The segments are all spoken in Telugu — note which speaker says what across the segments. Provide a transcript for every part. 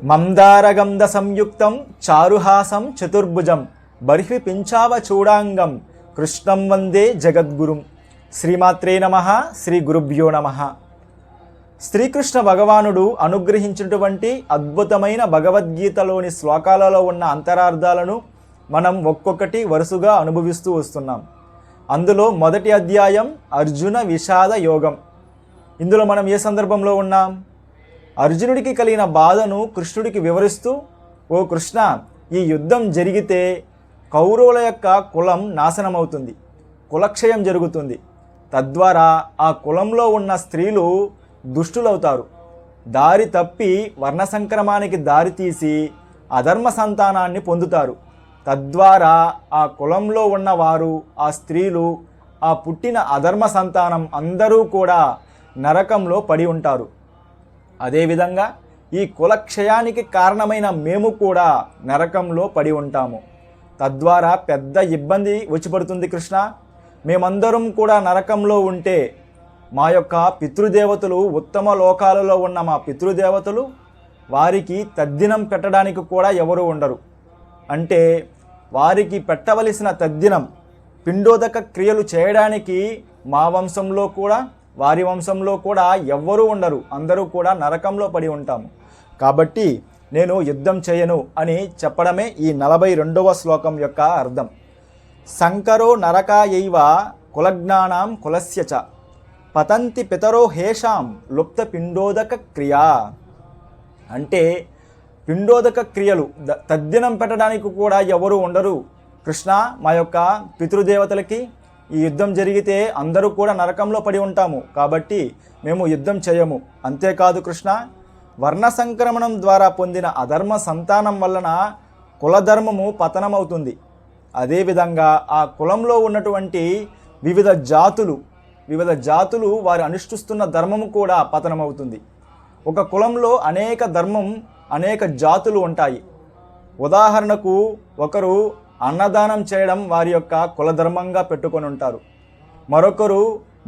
Speaker 1: మందారగంధ సంయుక్తం చారుహాసం చతుర్భుజం బర్హి పించావ చూడాంగం కృష్ణం వందే జగద్గురుం. శ్రీమాత్రే నమ శ్రీ గురుభ్యో నమ. శ్రీకృష్ణ భగవానుడు అనుగ్రహించినటువంటి అద్భుతమైన భగవద్గీతలోని శ్లోకాలలో ఉన్న అంతరార్థాలను మనం ఒక్కొక్కటి వరుసగా అనుభవిస్తూ వస్తున్నాం. అందులో మొదటి అధ్యాయం అర్జున విషాద యోగం. ఇందులో మనం ఏ సందర్భంలో ఉన్నాం? అర్జునుడికి కలిగిన బాధను కృష్ణుడికి వివరిస్తూ ఓ కృష్ణ ఈ యుద్ధం జరిగితే కౌరవుల యొక్క కులం నాశనమవుతుంది కులక్షయం జరుగుతుంది. తద్వారా ఆ కులంలో ఉన్న స్త్రీలు దుష్టులవుతారు. దారి తప్పి వర్ణ సంక్రమానికి దారితీసి అధర్మ సంతానాన్ని పొందుతారు. తద్వారా ఆ కులంలో ఉన్నవారు ఆ స్త్రీలు ఆ పుట్టిన అధర్మ సంతానం అందరూ కూడా నరకంలో పడి ఉంటారు. అదేవిధంగా ఈ కులక్షయానికి కారణమైన మేము కూడా నరకంలో పడి ఉంటాము. తద్వారా పెద్ద ఇబ్బంది వచ్చిపడుతుంది కృష్ణ. మేమందరం కూడా నరకంలో ఉంటే మా యొక్క పితృదేవతలు ఉత్తమ లోకాలలో ఉన్న మా పితృదేవతలు వారికి తద్దినం పెట్టడానికి కూడా ఎవరు ఉండరు. అంటే వారికి పెట్టవలసిన తద్దినం పిండోదక క్రియలు చేయడానికి మా వంశంలో కూడా వారి వంశంలో కూడా ఎవ్వరూ ఉండరు. అందరూ కూడా నరకంలో పడి ఉంటాము. కాబట్టి నేను యుద్ధం చేయను అని చెప్పడమే ఈ నలభై రెండవ శ్లోకం యొక్క అర్థం. శంకరో నరకాయైవ కులజ్ఞానాం కులస్య చ. పతంతి పితరో హేషాం లుప్త పిండోదక క్రియా. అంటే పిండోదక క్రియలు ద- తద్దినం పెట్టడానికి కూడా ఎవరు ఉండరు. కృష్ణ మా యొక్క పితృదేవతలకి ఈ యుద్ధం జరిగితే అందరూ కూడా నరకంలో పడి ఉంటాము. కాబట్టి మేము యుద్ధం చేయము. అంతేకాదు కృష్ణ వర్ణ సంక్రమణం ద్వారా పొందిన అధర్మ సంతానం వలన కులధర్మము పతనమవుతుంది. అదేవిధంగా ఆ కులంలో ఉన్నటువంటి వివిధ జాతులు వివిధ జాతులు వారు అనుష్ఠిస్తున్న ధర్మము కూడా పతనమవుతుంది. ఒక కులంలో అనేక ధర్మం అనేక జాతులు ఉంటాయి. ఉదాహరణకు ఒకరు అన్నదానం చేయడం వారి యొక్క కులధర్మంగా పెట్టుకొని ఉంటారు. మరొకరు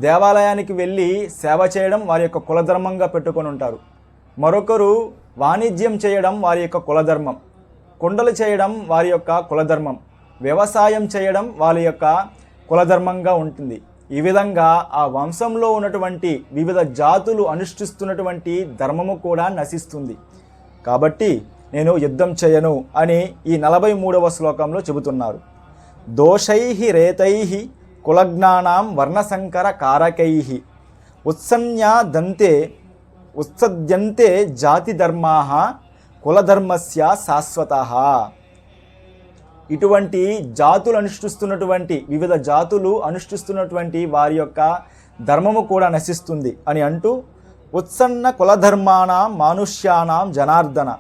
Speaker 1: దేవాలయానికి వెళ్ళి సేవ చేయడం వారి యొక్క కులధర్మంగా పెట్టుకొని ఉంటారు. మరొకరు వాణిజ్యం చేయడం వారి యొక్క కులధర్మం. కుండలు చేయడం వారి యొక్క కులధర్మం. వ్యవసాయం చేయడం వారి యొక్క కులధర్మంగా ఉంటుంది. ఈ విధంగా ఆ వంశంలో ఉన్నటువంటి వివిధ జాతులు అనుష్ఠిస్తున్నటువంటి ధర్మము కూడా నశిస్తుంది. కాబట్టి నేను యుద్ధం చేయను అని ఈ నలభై మూడవ శ్లోకంలో చెబుతున్నారు. దోషై రేతై కులజ్ఞానాం వర్ణసంకర కారకై ఉత్సన్యాదంతే ఉత్సద్యంతే జాతి ధర్మా కులధర్మస్య శాశ్వత. ఇటువంటి జాతులు అనుష్ఠిస్తున్నటువంటి వివిధ జాతులు అనుష్ఠిస్తున్నటువంటి వారి యొక్క ధర్మము కూడా నశిస్తుంది అని అంటూ ఉత్సన్న కులధర్మాణం మానుష్యానాం జనార్దన.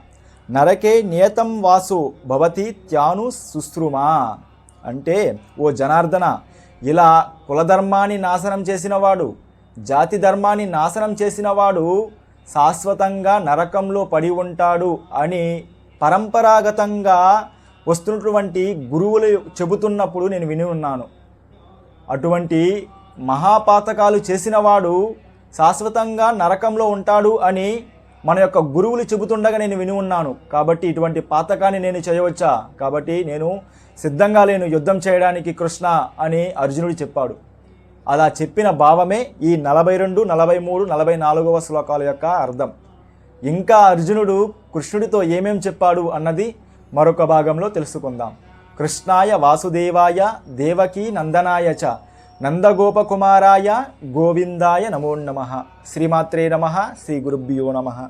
Speaker 1: నరకే నియతం వాసు భవతి త్యాను సుశ్రుమా. అంటే ఓ జనార్దన ఇలా కులధర్మాన్ని నాశనం చేసినవాడు జాతి ధర్మాన్ని నాశనం చేసినవాడు శాశ్వతంగా నరకంలో పడి ఉంటాడు అని పరంపరాగతంగా వస్తున్నటువంటి గురువులు చెబుతున్నప్పుడు నేను విని ఉన్నాను. అటువంటి మహాపాతకాలు చేసినవాడు శాశ్వతంగా నరకంలో ఉంటాడు అని మన యొక్క గురువులు చెబుతుండగా నేను విని ఉన్నాను. కాబట్టి ఇటువంటి పాతకాన్ని నేను చేయవచ్చా? కాబట్టి నేను సిద్ధంగా లేను యుద్ధం చేయడానికి కృష్ణ అని అర్జునుడు చెప్పాడు. అలా చెప్పిన భావమే ఈ నలభై రెండు నలభై మూడు నలభై నాలుగవ శ్లోకాల యొక్క అర్థం. ఇంకా అర్జునుడు కృష్ణుడితో ఏమేం చెప్పాడు అన్నది మరొక భాగంలో తెలుసుకుందాం. కృష్ణాయ వాసుదేవాయ దేవకీ నందనాయ చ. నందగోపకుమారాయ గోవిందాయ నమో నమ. శ్రీమాత్రే నమ. శ్రీ గురుభ్యో నమ.